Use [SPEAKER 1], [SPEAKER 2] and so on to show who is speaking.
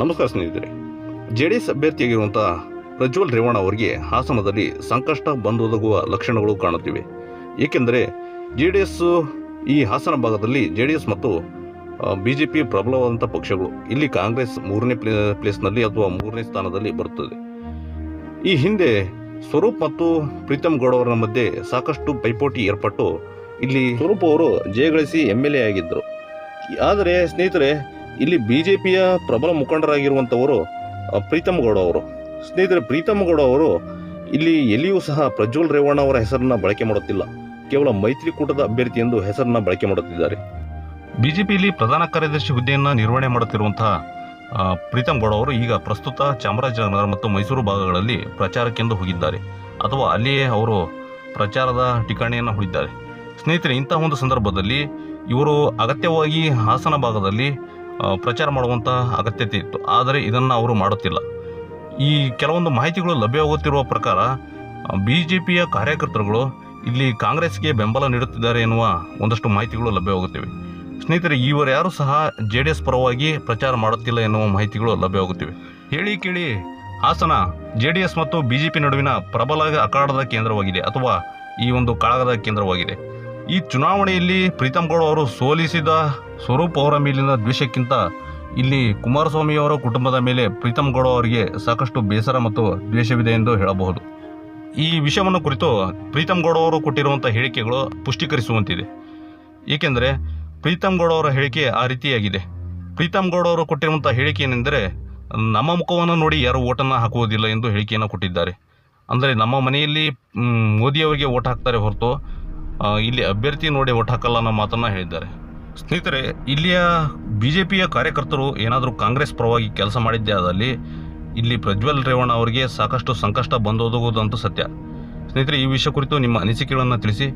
[SPEAKER 1] ನಮಸ್ಕಾರ ಸ್ನೇಹಿತರೆ J D S ಅಭ್ಯರ್ಥಿಯಾಗಿರುವಂಥ ಪ್ರಜ್ವಲ್ ರೇವಣ್ಣ ಅವರಿಗೆ ಹಾಸನದಲ್ಲಿ ಸಂಕಷ್ಟ ಬಂದೊದಗುವ ಲಕ್ಷಣಗಳು ಕಾಣುತ್ತಿವೆ. ಏಕೆಂದರೆ ಜೆ ಡಿ ಎಸ್ ಈ ಹಾಸನ ಭಾಗದಲ್ಲಿ ಜೆ ಡಿ ಎಸ್ ಮತ್ತು ಬಿ ಜೆ ಪಿ ಪ್ರಬಲವಾದಂಥ ಪಕ್ಷಗಳು ಇಲ್ಲಿ ಕಾಂಗ್ರೆಸ್ ಮೂರನೇ ಪ್ಲೇ, ಪ್ಲೇಸ್ನಲ್ಲಿ ಅಥವಾ ಮೂರನೇ ಸ್ಥಾನದಲ್ಲಿ ಬರುತ್ತದೆ. ಈ ಹಿಂದೆ ಸ್ವರೂಪ್ ಮತ್ತು ಪ್ರೀತಮ್ ಗೌಡ ಅವರ ಮಧ್ಯೆ ಸಾಕಷ್ಟು ಪೈಪೋಟಿ ಏರ್ಪಟ್ಟು ಇಲ್ಲಿ ಸ್ವರೂಪ್ ಅವರು ಜಯಗಳಿಸಿ ಎಂ ಎಲ್ ಎ ಆಗಿದ್ದರು. ಆದರೆ ಸ್ನೇಹಿತರೆ ಇಲ್ಲಿ ಬಿ ಜೆ ಪಿಯ ಪ್ರಬಲ ಮುಖಂಡರಾಗಿರುವಂಥವರು ಪ್ರೀತಮ್ ಗೌಡ ಅವರು. ಸ್ನೇಹಿತರೆ, ಪ್ರೀತಮ್ ಗೌಡ ಅವರು ಇಲ್ಲಿ ಎಲ್ಲಿಯೂ ಸಹ ಪ್ರಜ್ವಲ್ ರೇವಣ್ಣ ಅವರ ಹೆಸರನ್ನ ಬಳಕೆ ಮಾಡುತ್ತಿಲ್ಲ. ಕೇವಲ ಮೈತ್ರಿಕೂಟದ ಅಭ್ಯರ್ಥಿ ಎಂದು ಹೆಸರನ್ನ ಬಳಕೆ ಮಾಡುತ್ತಿದ್ದಾರೆ. ಬಿಜೆಪಿಯಲ್ಲಿ ಪ್ರಧಾನ ಕಾರ್ಯದರ್ಶಿ ಹುದ್ದೆಯನ್ನು ನಿರ್ವಹಣೆ ಮಾಡುತ್ತಿರುವಂತಹ ಪ್ರೀತಮ್ ಗೌಡ ಅವರು ಈಗ ಪ್ರಸ್ತುತ ಚಾಮರಾಜನಗರ ಮತ್ತು ಮೈಸೂರು ಭಾಗಗಳಲ್ಲಿ ಪ್ರಚಾರಕ್ಕೆಂದು ಹೋಗಿದ್ದಾರೆ. ಅಥವಾ ಅಲ್ಲಿಯೇ ಅವರು ಪ್ರಚಾರದ ಠಿಕಾಣಿಯನ್ನು ಹೂಡಿದ್ದಾರೆ. ಸ್ನೇಹಿತರೆ, ಇಂತಹ ಒಂದು ಸಂದರ್ಭದಲ್ಲಿ ಇವರು ಅಗತ್ಯವಾಗಿ ಹಾಸನ ಭಾಗದಲ್ಲಿ ಪ್ರಚಾರ ಮಾಡುವಂಥ ಅಗತ್ಯತೆ ಇತ್ತು. ಆದರೆ ಇದನ್ನು ಅವರು ಮಾಡುತ್ತಿಲ್ಲ. ಈ ಕೆಲವೊಂದು ಮಾಹಿತಿಗಳು ಲಭ್ಯವಾಗುತ್ತಿರುವ ಪ್ರಕಾರ ಬಿ ಜೆ ಪಿಯ ಕಾರ್ಯಕರ್ತರುಗಳು ಇಲ್ಲಿ ಕಾಂಗ್ರೆಸ್ಗೆ ಬೆಂಬಲ ನೀಡುತ್ತಿದ್ದಾರೆ ಎನ್ನುವ ಒಂದಷ್ಟು ಮಾಹಿತಿಗಳು ಲಭ್ಯವಾಗುತ್ತಿವೆ ಸ್ನೇಹಿತರೆ ಇವರ್ಯಾರು ಸಹ ಜೆ ಡಿ ಎಸ್ ಪರವಾಗಿ ಪ್ರಚಾರ ಮಾಡುತ್ತಿಲ್ಲ ಎನ್ನುವ ಮಾಹಿತಿಗಳು ಲಭ್ಯವಾಗುತ್ತಿವೆ ಹೇಳಿ ಕೇಳಿ, ಹಾಸನ ಜೆ ಡಿ ಎಸ್ ಮತ್ತು ಬಿ ಜೆ ಪಿ ನಡುವಿನ ಪ್ರಬಲ ಅಖಾಡದ ಕೇಂದ್ರವಾಗಿದೆ ಅಥವಾ ಈ ಒಂದು ಕಾಳಗದ ಕೇಂದ್ರವಾಗಿದೆ? ಈ ಚುನಾವಣೆಯಲ್ಲಿ ಪ್ರೀತಮ್ ಗೌಡ ಅವರು ಸೋಲಿಸಿದ ಸ್ವರೂಪ್ ಅವರ ಮೇಲಿನ ದ್ವೇಷಕ್ಕಿಂತ ಇಲ್ಲಿ ಕುಮಾರಸ್ವಾಮಿಯವರ ಕುಟುಂಬದ ಮೇಲೆ ಪ್ರೀತಮ್ ಗೌಡ ಅವರಿಗೆ ಸಾಕಷ್ಟು ಬೇಸರ ಮತ್ತು ದ್ವೇಷವಿದೆ ಎಂದು ಹೇಳಬಹುದು. ಈ ವಿಷಯವನ್ನು ಕುರಿತು ಪ್ರೀತಮ್ ಗೌಡ ಅವರು ಕೊಟ್ಟಿರುವಂಥ ಹೇಳಿಕೆಗಳು ಪುಷ್ಟೀಕರಿಸುವಂತಿದೆ. ಏಕೆಂದರೆ ಪ್ರೀತಮ್ ಗೌಡ ಅವರ ಹೇಳಿಕೆ ಆ ರೀತಿಯಾಗಿದೆ. ಪ್ರೀತಮ್ ಗೌಡ ಅವರು ಕೊಟ್ಟಿರುವಂಥ ಹೇಳಿಕೆ ಏನೆಂದರೆ ನಮ್ಮ ಮುಖವನ್ನು ನೋಡಿ ಯಾರು ಓಟನ್ನು ಹಾಕುವುದಿಲ್ಲ ಎಂದು ಹೇಳಿಕೆಯನ್ನು ಕೊಟ್ಟಿದ್ದಾರೆ. ಅಂದರೆ ನಮ್ಮ ಮನೆಯಲ್ಲಿ ಮೋದಿಯವರಿಗೆ ಓಟ್ ಹಾಕ್ತಾರೆ ಹೊರತು ಇಲ್ಲಿ ಅಭ್ಯರ್ಥಿ ನೋಡಿ ಓಟ್ ಹಾಕಲ್ಲ ಅನ್ನೋ ಮಾತನ್ನು ಹೇಳಿದ್ದಾರೆ. ಸ್ನೇಹಿತರೆ, ಇಲ್ಲಿಯ ಬಿ ಜೆ ಪಿಯ ಕಾರ್ಯಕರ್ತರು ಏನಾದರೂ ಕಾಂಗ್ರೆಸ್ ಪರವಾಗಿ ಕೆಲಸ ಮಾಡಿದ್ದೇ ಆದಲ್ಲಿ ಇಲ್ಲಿ ಪ್ರಜ್ವಲ್ ರೇವಣ್ಣ ಅವರಿಗೆ ಸಾಕಷ್ಟು ಸಂಕಷ್ಟ ಬಂದೋದಂತೂ ಸತ್ಯ. ಸ್ನೇಹಿತರೆ, ಈ ವಿಷಯ ಕುರಿತು ನಿಮ್ಮ ಅನಿಸಿಕೆಗಳನ್ನು ತಿಳಿಸಿ